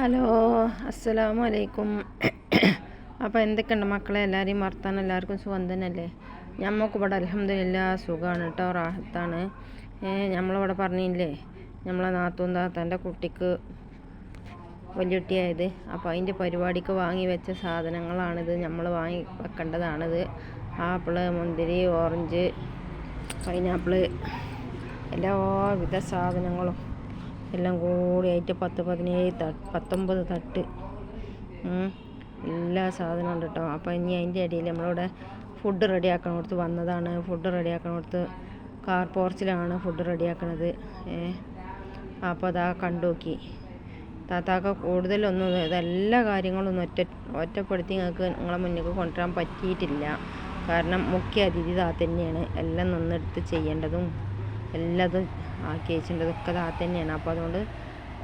Hello അസ്സലാമു അലൈക്കും അപ്പോൾ എന്തൊക്കെയുണ്ട് മക്കളെ? എല്ലാവരെയും വർത്താനം എല്ലാവർക്കും സുഖം തന്നെയല്ലേ? ഞമ്മക്ക് ഇവിടെ അലഹമില്ല സുഖമാണ് കേട്ടോ റാഹത്താണ്. നമ്മളിവിടെ പറഞ്ഞില്ലേ നമ്മളെ നാത്തൂൻ താത്തന്റെ കുട്ടിക്ക് വലിയുട്ടിയായത്. അപ്പോൾ അതിന്റെ പരിപാടിക്ക് വാങ്ങി വെച്ച സാധനങ്ങളാണിത്. നമ്മൾ വാങ്ങി വെക്കേണ്ടതാണിത്. ആപ്പിൾ മുന്തിരി ഓറഞ്ച് പൈനാപ്പിൾ എല്ലാവിധ സാധനങ്ങളും. എല്ലാം കൂടിയായിട്ട് പത്ത് പതിനേഴ് തട്ട് പത്തൊമ്പത് തട്ട്. എല്ലാ സാധനവും ഉണ്ട് കേട്ടോ അപ്പോൾ ഇനി അതിന്റെ ഇടയിൽ നമ്മളിവിടെ ഫുഡ് റെഡിയാക്കണോടത്ത് വന്നതാണ്. ഫുഡ് റെഡിയാക്കണോടത്ത് കാർ പോർച്ചിലാണ് ഫുഡ് റെഡിയാക്കണത്. അപ്പോൾ അതാ കണ്ടു നോക്കി. താത്താക്ക കൂടുതലൊന്നും ഇതെല്ലാ കാര്യങ്ങളൊന്നും ഒറ്റ ഒറ്റപ്പെടുത്തി ഞങ്ങൾക്ക് നിങ്ങളെ മുന്നിൽ കൊണ്ടുവരാൻ പറ്റിയിട്ടില്ല. കാരണം മുഖ്യ അതിഥി താത്ത തന്നെയാണ് എല്ലാം നിന്നെടുത്ത് ചെയ്യേണ്ടതും എല്ലാതും ആക്കി വെച്ചിട്ടുണ്ടതൊക്കെ താ തന്നെയാണ് അപ്പോൾ അതുകൊണ്ട്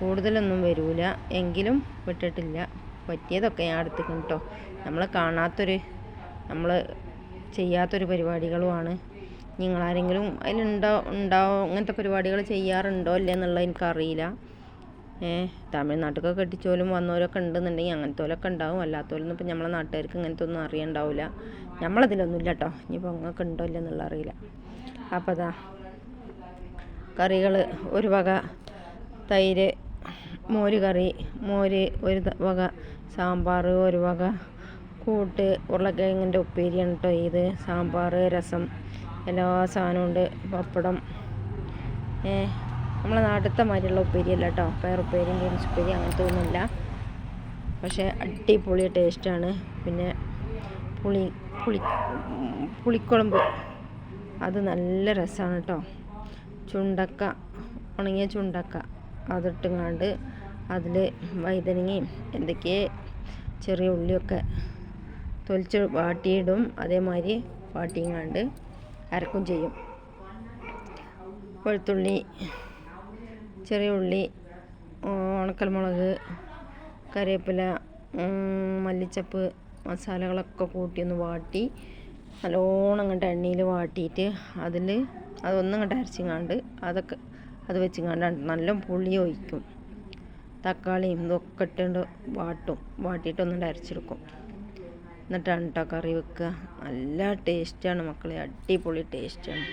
കൂടുതലൊന്നും വരില്ല എങ്കിലും വിട്ടിട്ടില്ല. പറ്റിയതൊക്കെ ഞാൻ എടുത്തിക്കും കേട്ടോ. നമ്മൾ കാണാത്തൊരു നമ്മൾ ചെയ്യാത്തൊരു പരിപാടികളുമാണ്. നിങ്ങളാരെങ്കിലും അതിലുണ്ടോ ഉണ്ടാവോ അങ്ങനത്തെ പരിപാടികൾ ചെയ്യാറുണ്ടോ ഇല്ല എന്നുള്ളത് എനിക്കറിയില്ല. ഏഹ് തമിഴ്നാട്ടിലൊക്കെ കെട്ടിച്ചോലും വന്നവരൊക്കെ ഉണ്ടെന്നുണ്ടെങ്കിൽ അങ്ങനത്തോലൊക്കെ ഉണ്ടാവും. അല്ലാത്തവരൊന്നും ഇപ്പം നമ്മളെ നാട്ടുകാർക്ക് ഇങ്ങനത്തെ ഒന്നും അറിയണ്ടാവില്ല. നമ്മളതിലൊന്നും ഇല്ല കേട്ടോ. ഇനിയിപ്പോൾ നിങ്ങൾക്ക് ഉണ്ടോ ഇല്ലെന്നുള്ള അറിയില്ല. അപ്പോൾ അതാ കറികൾ ഒരു വക തൈര് മോര് കറി മോര് ഒരു വക സാമ്പാർ ഒരു വക കൂട്ട് ഉരുളക്കിഴങ്ങിന്റെ ഉപ്പേരിയാണ് കേട്ടോ ഇത് സാമ്പാർ രസം എല്ലാ സാധനവും ഉണ്ട് പപ്പടം. നമ്മളെ നാട്ടിലത്തെ മാതിരിയുള്ള ഉപ്പേരിയല്ല കേട്ടോ പയറുപ്പേരിയും ഉപ്പേരി അങ്ങനത്തെ ഒന്നുമില്ല പക്ഷേ അടിപൊളി ടേസ്റ്റാണ് പിന്നെ പുളി പുളി പുളിക്കുഴമ്പ്. അത് നല്ല രസമാണ് കേട്ടോ ചുണ്ടക്ക ഉണങ്ങിയ ചുണ്ടക്ക. അതിട്ടുങ്ങാണ്ട് അതിൽ വഴുതനങ്ങയും എന്തൊക്കെ ചെറിയ ഉള്ളിയൊക്കെ തൊലിച്ച് വാട്ടിയിടും. അതേമാതിരി വാട്ടിങ്ങാണ്ട് അരക്കും ചെയ്യും. വെളുത്തുള്ളി ചെറിയ ഉള്ളി ഉണക്കൽമുളക് കറിവേപ്പില മല്ലിച്ചപ്പ് മസാലകളൊക്കെ കൂട്ടി ഒന്ന് വാട്ടി നല്ലോണം അങ്ങോട്ട് എണ്ണയിൽ വാട്ടിയിട്ട് അതിൽ അതൊന്നും അങ്ങോട്ട് അരച്ചിങ്ങാണ്ട് അതൊക്കെ അത് വെച്ചിങ്ങാണ്ട് നല്ല പുളി ഒഴിക്കും. തക്കാളിയും ഇതൊക്കെ ഇട്ടുകൊണ്ട് വാട്ടും. വാട്ടിയിട്ട് വാട്ടിയിട്ടൊന്നും അരച്ചെടുക്കും. എന്നിട്ടാണ് കേട്ടോ കറി വെക്കുക. നല്ല ടേസ്റ്റാണ് മക്കളെ. അടിപൊളി ടേസ്റ്റാണ്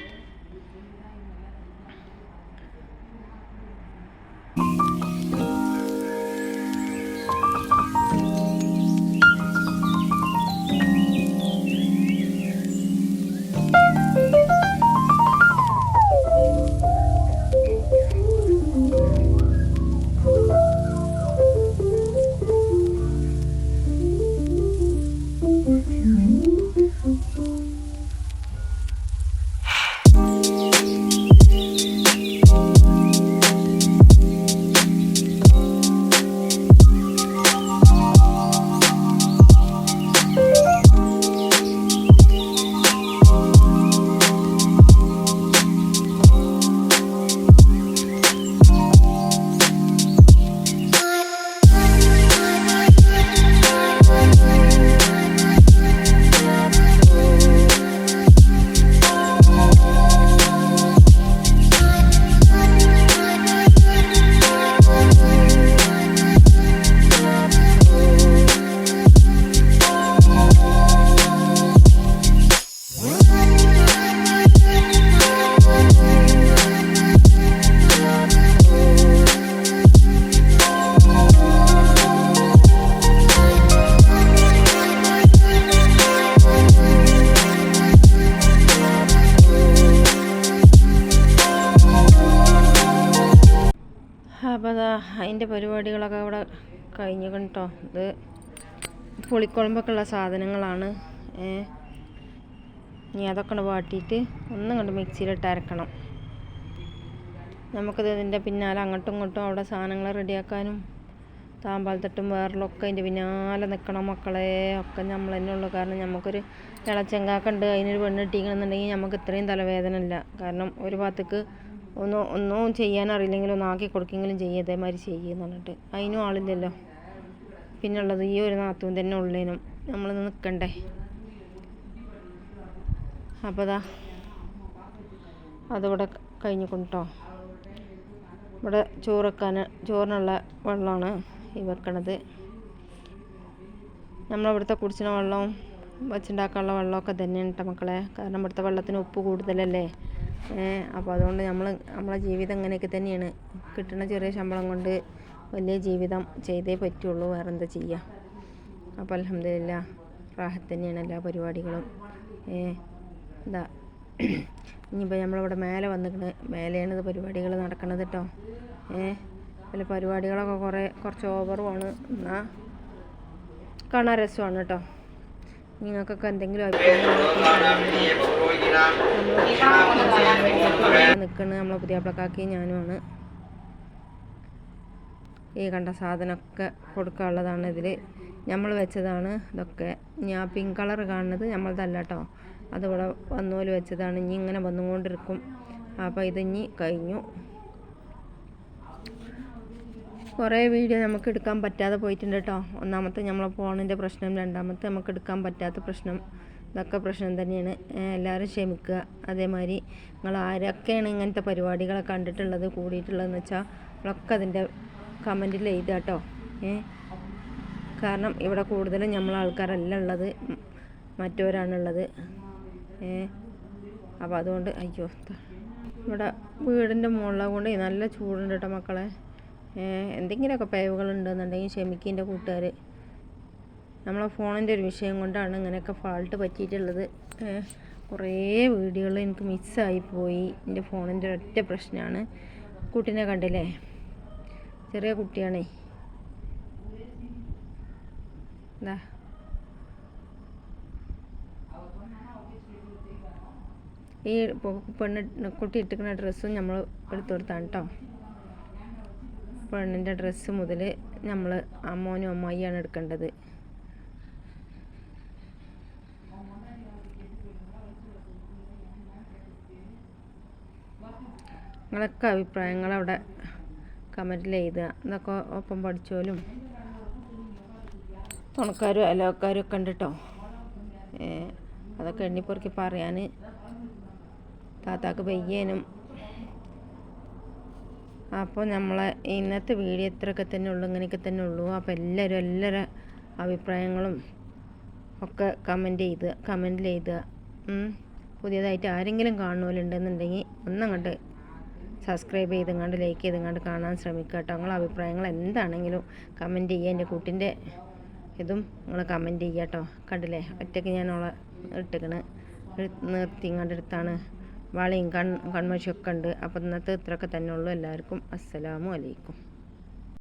അതിന്റെ പരിപാടികളൊക്കെ അവിടെ കഴിഞ്ഞു കേട്ടോ ഇത് പുളിക്കുഴമ്പൊക്കെ ഉള്ള സാധനങ്ങളാണ് ഇനി അതൊക്കെ വാട്ടിയിട്ട് ഒന്നും കണ്ട് മിക്സിയിലിട്ട് അരക്കണം. നമുക്കത് ഇതിന്റെ പിന്നാലെ അങ്ങോട്ടും ഇങ്ങോട്ടും അവിടെ സാധനങ്ങൾ റെഡിയാക്കാനും താമ്പാലത്തട്ടും വേറിലൊക്കെ അതിന്റെ പിന്നാലെ നിൽക്കണം മക്കളെ. ഒക്കെ നമ്മൾ തന്നെ ഉള്ളൂ. കാരണം നമുക്കൊരു ഇളച്ചെങ്കാക്കുണ്ട് അതിനൊരു പെണ്ണ് എന്നുണ്ടെങ്കിൽ നമുക്ക് ഇത്രയും തലവേദന ഇല്ല കാരണം ഒരു ഭാഗത്തേക്ക് ഒന്നും ഒന്നും ചെയ്യാനറിയില്ലെങ്കിലും ഒന്ന് ആക്കി കൊടുക്കെങ്കിലും ചെയ്യുക അതേമാതിരി ചെയ്യുക പറഞ്ഞിട്ട്. അതിനും ആളില്ലല്ലോ. പിന്നുള്ളത് ഈ ഒരു നാത്തൂൻ തന്നെ ഉള്ളതിനും നമ്മൾ നിൽക്കണ്ടേ അപ്പോൾ അതാ അതിവിടെ കഴിഞ്ഞു കൊണ്ടോ ഇവിടെ ചോറക്കാൻ ചോറിനുള്ള വെള്ളമാണ് ഈ വെക്കണത്. നമ്മളവിടുത്തെ കുടിച്ചിന വെള്ളവും വെച്ചുണ്ടാക്കാനുള്ള വെള്ളമൊക്കെ തന്നെയാണ് കേട്ടോ മക്കളെ. കാരണം ഇവിടുത്തെ വെള്ളത്തിന് ഉപ്പ് കൂടുതലല്ലേ. അപ്പോൾ അതുകൊണ്ട് നമ്മൾ നമ്മളെ ജീവിതം ഇങ്ങനെയൊക്കെ തന്നെയാണ്. കിട്ടുന്ന ചെറിയ ശമ്പളം കൊണ്ട് വലിയ ജീവിതം ചെയ്തേ പറ്റുള്ളൂ. വേറെ എന്താ ചെയ്യുക അപ്പോൾ അലഹമില്ല റാഹത്ത് തന്നെയാണ് എല്ലാ പരിപാടികളും. എന്താ ഇനിയിപ്പോൾ നമ്മളിവിടെ മേലെ വന്നിക്കണ്. മേലെയാണ് ഇത് പരിപാടികൾ നടക്കണത് കേട്ടോ ഏ അതിൽ പരിപാടികളൊക്കെ കുറേ കുറച്ച് ഓവറുമാണ് എന്നാൽ കാണാൻ രസമാണ് കേട്ടോ നിങ്ങൾക്കൊക്കെ എന്തെങ്കിലും അഭിപ്രായം നിൽക്കുന്നത് നമ്മളെ പുതിയാപ്പിളക്കാക്കി ഞാനുമാണ്. ഈ കണ്ട സാധനമൊക്കെ കൊടുക്കാനുള്ളതാണ് ഇതിൽ നമ്മൾ വെച്ചതാണ് ഇതൊക്കെ. ഞാൻ പിങ്ക് കളർ കാണുന്നത് നമ്മളതല്ല കേട്ടോ അതിവിടെ വന്നോൽ വെച്ചതാണ്. ഇനി ഇങ്ങനെ വന്നുകൊണ്ടിരിക്കും. അപ്പോൾ ഇതിഞ്ഞി കഴിഞ്ഞു. കുറേ വീഡിയോ നമുക്ക് എടുക്കാൻ പറ്റാതെ പോയിട്ടുണ്ട് കേട്ടോ. ഒന്നാമത്തെ നമ്മളെ ഫോണിന്റെ പ്രശ്നം രണ്ടാമത്തെ നമുക്ക് എടുക്കാൻ പറ്റാത്ത പ്രശ്നം. ഇതൊക്കെ പ്രശ്നം തന്നെയാണ്. എല്ലാവരും ക്ഷമിക്കുക. അതേമാതിരി നിങ്ങൾ ആരൊക്കെയാണ് ഇങ്ങനത്തെ പരിപാടികളൊക്കെ കണ്ടിട്ടുള്ളത് കൂടിയിട്ടുള്ളതെന്ന് വെച്ചാൽ നമ്മളൊക്കെ അതിന്റെ കമന്റിൽ എഴുതുക കേട്ടോ. ഏ കാരണം ഇവിടെ കൂടുതലും നമ്മളെ ആൾക്കാരല്ല ഉള്ളത്. മറ്റവരാണുള്ളത്. ഏ അപ്പോൾ അതുകൊണ്ട് അയ്യോ ഇവിടെ വീടിന്റെ മുകളിലാകൊണ്ട് നല്ല ചൂടുണ്ട് കേട്ടോ മക്കളെ. എന്തെങ്കിലുമൊക്കെ പിഴവുകളുണ്ടെന്നുണ്ടെങ്കിൽ ക്ഷമിക്കിന്റെ കൂട്ടുകാർ. നമ്മളെ ഫോണിന്റെ ഒരു വിഷയം കൊണ്ടാണ് ഇങ്ങനെയൊക്കെ ഫാൾട്ട് പറ്റിയിട്ടുള്ളത്. കുറേ വീഡിയോകൾ എനിക്ക് മിസ്സായി പോയി. എന്റെ ഫോണിന്റെ ഒറ്റ പ്രശ്നമാണ്. കുട്ടീനെ കണ്ടില്ലേ? ചെറിയ കുട്ടിയാണേ. എന്താ ഈ പെണ്ണ് കുട്ടി ഇട്ടിക്കുന്ന ഡ്രസ്സും നമ്മൾ എടുത്തു കൊടുത്താണ് കേട്ടോ പെണ്ണിന്റെ ഡ്രസ്സ് മുതൽ നമ്മൾ അമ്മോനും അമ്മായിയാണ് എടുക്കേണ്ടത്. നിങ്ങളൊക്കെ അഭിപ്രായങ്ങൾ അവിടെ കമന്റിൽ എഴുതുക. ഇതൊക്കെ ഒപ്പം പഠിച്ചോലും തുണക്കാരും അലോക്കാരും ഒക്കെ ഉണ്ട് അതൊക്കെ എണ്ണിപ്പൊറുക്കി പറയാൻ താത്താക്ക് പയ്യേനും അപ്പോൾ നമ്മളെ ഇന്നത്തെ വീഡിയോ ഇത്രയൊക്കെ തന്നെ ഉള്ളൂ ഇങ്ങനെയൊക്കെ തന്നെ ഉള്ളൂ. അപ്പോൾ എല്ലാവരും എല്ലാവരുടെ അഭിപ്രായങ്ങളും ഒക്കെ കമന്റ് ചെയ്ത് കമന്റിൽ എഴുതുക പുതിയതായിട്ട് ആരെങ്കിലും കാണുമല്ലുണ്ടെന്നുണ്ടെങ്കിൽ ഒന്നങ്ങോട്ട് സബ്സ്ക്രൈബ് ചെയ്തങ്ങാണ്ട് ലൈക്ക് ചെയ്തങ്ങാണ്ട് കാണാൻ ശ്രമിക്കുക കേട്ടോ. നിങ്ങളെ അഭിപ്രായങ്ങൾ എന്താണെങ്കിലും കമന്റ് ചെയ്യുക. എന്റെ കുട്ടിന്റെ ഇതും നിങ്ങൾ കമന്റ് ചെയ്യുക കേട്ടോ. കണ്ടില്ലേ? ഒറ്റയ്ക്ക് ഞാൻ അവളെ ഇട്ടിക്കണ്. നിർത്തി ഇങ്ങോട്ട് എടുത്താണ്. വളയും കൺ കൺമഷിയൊക്കെ ഉണ്ട് അപ്പോൾ ഇന്നത്തെ ഇത്രയൊക്കെ തന്നെ ഉള്ളൂ. എല്ലാവർക്കും അസ്സലാമു അലൈക്കും.